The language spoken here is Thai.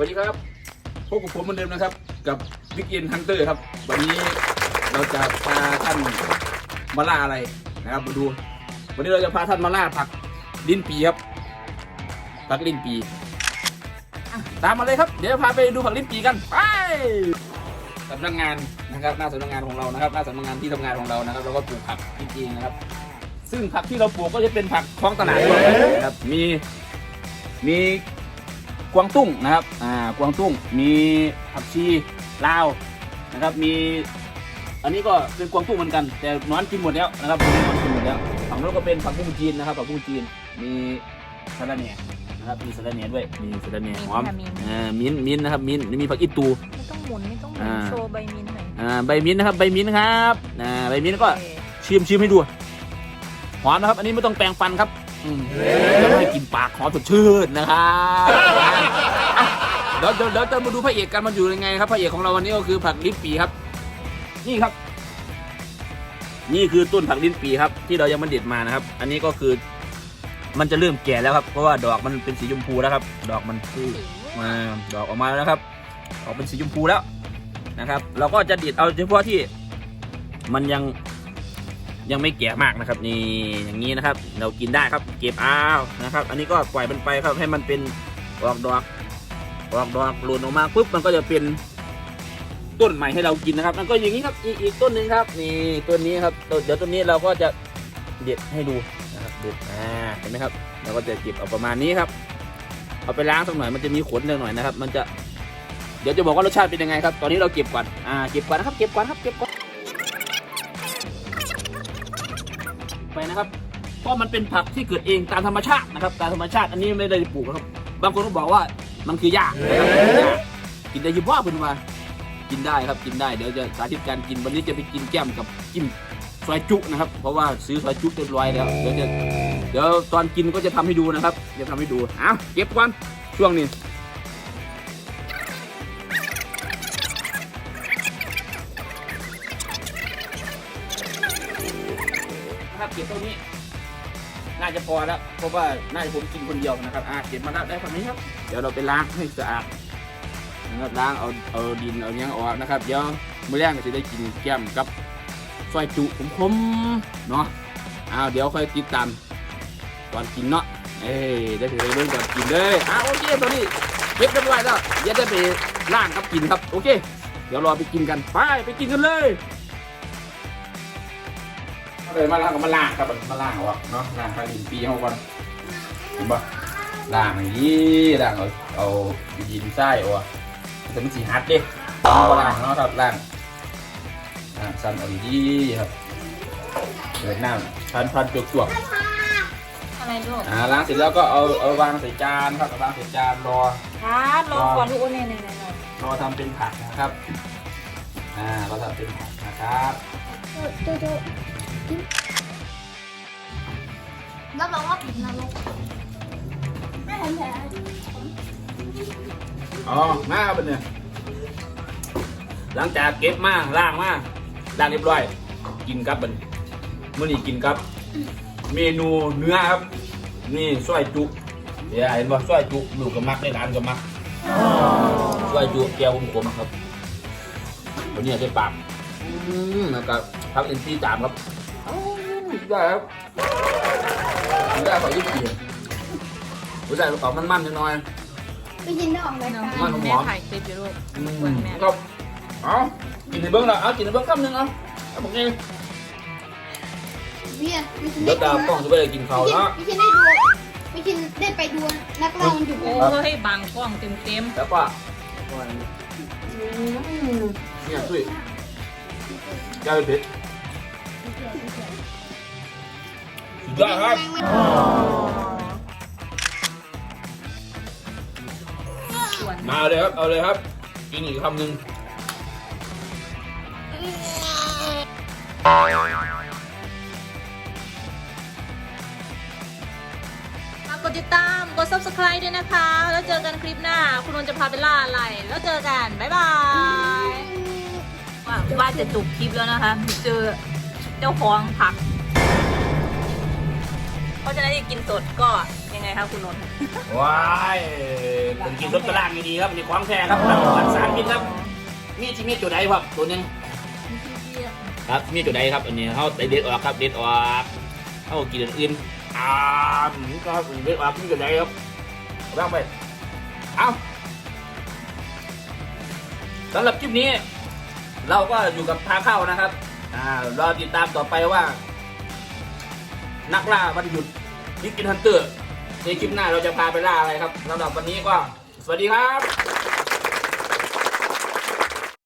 สวัสดีครับพบกับผมเหมือนเดิมนะครับ กับวิกเอนฮันเตอร์ครับ วันนี้เราจะพาท่านมาล่าอะไรนะครับมาดู วันนี้เราจะพาท่านมาล่าผักลิ้นปีครับ ผักลิ้นปี ตามมาเลยครับ เดี๋ยวพาไปดูผักลิ้นปีกันไปสำนักงานนะครับ หน้าสำนักงานของเรานะครับ หน้าสำนักงานที่ทำงานของเรานะครับเราก็ปลูกผักจริงๆนะครับ ซึ่งผักที่เราปลูกก็จะเป็นผักท้องตลาดนะครับมีมี กวางตุ้งนะครับอ่ากวางตุ้งมีผักชีลาวนะครับมี อันนี้ก็เป็นกวางตุ้งเหมือนกัน แต่นอนกินหมดแล้วนะครับนอนกินหมดแล้วฝั่งนู้นก็เป็นผักบุ้งจีนนะครับผักบุ้งจีนมีสะระแหน่นะครับมีสะระแหน่ด้วยมีสะระแหน่หอมมิ้นท์ค่ะมิ้นท์อ่ามิ้นท์มิ้นท์นะครับมิ้นท์มีผักอีตูไม่ต้องหมุนไม่ต้องหมุนอ่าโชว์ใบมิ้นท์หน่อยอ่าใบมิ้นท์นะครับใบมิ้นท์ครับอ่าใบมิ้นท์ก็โอเคชิมชิมให้ดูหอมนะครับ อันนี้ไม่ต้องแปรงฟันครับ อืมจะให้กินปากหอมสดชื่นนะครับอะ เดี๋ยวเดี๋ยวเดี๋ยวจะมาดูพระเอกกันมันอยู่ยังไงครับพระเอกของเราวันนี้ก็คือผักลิ้นปีครับ นี่ครับ นี่คือต้นผักลิ้นปีครับ ที่เรายังไมันเด็ดมานะครับ อันนี้ก็คือ มันจะเริ่มแก่แล้วครับ เพราะว่าดอกมันเป็นสีชมพูแล้วครับ ดอกมันคือมาดอกออกมาแล้วครับ ออกเป็นสีชมพูแล้วนะครับ เราก็จะเด็ดเอาเฉพาะที่มันยังยังไม่แก่มากนะครับ นี่อย่างนี้นะครับ เรากินได้ครับ เก็บเอานะครับ อันนี้ก็ปล่อยมันไปครับให้มันเป็นออกดอก ออกดอกหล่นออกมาปุ๊บมันก็จะเป็นต้นใหม่ให้เรากินนะครับ มันก็อย่างนี้ครับอีกอีกต้นหนึ่งครับนี่ต้นนี้ครับเดี๋ยวต้นนี้เราก็จะเด็ดให้ดูนะครับเด็ดอ่าเห็นไหมครับเราก็จะเก็บเอาประมาณนี้ครับ เอาไปล้างสักหน่อยมันจะมีขนหน่อยนะครับ มันจะเดี๋ยวจะบอกว่ารสชาติเป็นยังไงครับ ตอนนี้เราเก็บก่อนอ่าเก็บก่อนนะครับ เก็บก่อนครับเก็บก่อนไปนะครับเพราะมันเป็นผักที่เกิดเองตามธรรมชาตินะครับ ตามธรรมชาติอันนี้ไม่ได้ปลูกนะครับ บางคนก็บอกว่า มันคือหญ้านะครับเป็นหญ้ากินได้อยิบว่าเป็นว่ากินได้ครับกินได้เดี๋ยวจะสาธิตการกินวันนี้จะไปกินแก้มกับจิ้มซอยจุนะครับ เพราะว่าซื้อซอยจุเรียบร้อยแล้วเดี๋ยวจะเดี๋ยวตอนกินก็จะทำให้ดูนะครับจะทำให้ดูอ้าวเก็บก่อนช่วงนี้นะครับเก็บตรงนี้ น่าจะพอแล้วเพราะว่าน่าจะผมกินคนเดียวนะครับอ่าเก็บมาแล้วได้ฝั่งนี้ครับ เดี๋ยวเราไปล้างให้สะอาดนะครับล้างเอาเอาดินเอาเนี้ยออกนะครับเดี๋ยวมื้อแรกก็จะได้กินแก้มกับซอยจุขมๆเนาะอ้าวเดี๋ยวค่อยติดตามตอนกินเนาะเอ้ยได้ไปเรื่องก่อนกินเลยอ้าวโอเคตอนนี้เก็บเรียบร้อยแล้วเดี๋ยวได้ไปล้างกับกินครับโอเค เดี๋ยวรอไปกินกันไปไปกินกันเลย เลยมาล้างกับมาล้างครับมาล้างเอาอะเนาะล้างทางดินปีเอาก่อนเห็นปะล้างอย่างนี้ล้างเอาเอาดินใส่เอาอะแต่มันสีฮัดเด้เอามาล้างเนาะครับล้างล้างสั้นเอาดีๆครับเปิดน้ำพันพันจวกจวกอะไรลูกๆอ่าล้างเสร็จแล้วก็เอาเอาวางใส่จานครับเอาวางใส่จานรอครับรอก่อนลูกโอ้เนี่ยเนี่ยเนี่ยรอทำเป็นผักนะครับอ่าเราทำเป็นผักนะครับ แล้วบอกว่าผิดนรกไม่เห็นแผลอ๋อมาครับเนี่ยหลังจากเก็บมาล้างมาล้างเรียบร้อย กินครับบัดนมื่อนี้กินครับ เมนูเนื้อครับ นี่ซอยจุเดี๋ยวเห็นว่าซอยจุลูกกับมักในร้านกับมักซอยจุแก้วขมๆครับวันนี้ได้ปากอืมแล้วก็พักเอ็นซีจามครับ ได้ครับได้ขอยี่สิบปีรู้จักออกมันๆหน่อย ไปยินได้ออกรายน้องการแม่ถ่ายคลิปอยู่ลูกๆอืมเปิดแม่ครับเอากินในเบื้องละเอากินในเบื้องคำหนึ่งเอาเอาบอกไงเวียพี่ชินเดี๋ได้ยวดูตากล้องจะไปกินข้าวเนาะพี่ชินได้ดูพี่ชินได้ไปดูนักเล่ามันอยู่โอ้ยบังกล้องเต็มเต็มแล้วก็เนี่ยสุยแก้วเพชร สุดยอดครับส่วนมาเลยครับ เอาเลยครับ กินอีกคำหนึ่งฝากกดติดตาม กด subscribe ด้วยนะคะ แล้วเจอกันคลิปหน้า คุณนนท์จะพาไปล่าอะไร แล้วเจอกัน บ๊ายบาย ว่าว่าจะจบคลิปแล้วนะคะ เจอเจ้าของผัก เพราะฉะนั้นจะกินสดก็ยังไงไงครับคุณนนท์ว้ายเป็นกินรสกระล่างดีๆครับนี่ของแท้ครับรักษากินครับ มีที่มีจุดใดครับตัวหนึงมีที่เดียวครับมีจุดใดครับอันนี้เขาเด็ดออกครับเด็ดออกเขากินอันอื่นอ่าก็เด็ดออกมีจุดใดครับร่างไปเอาสำหรับคลิปนี้ เราก็อยู่กับพาเข้านะครับอ่ารอติดตามต่อไปว่า นักล่าบันหยุดบิ๊กกินฮันเตอร์ในคลิปหน้าเราจะพาไปล่าอะไรครับสำหรับวันนี้ก็สวัสดีครับ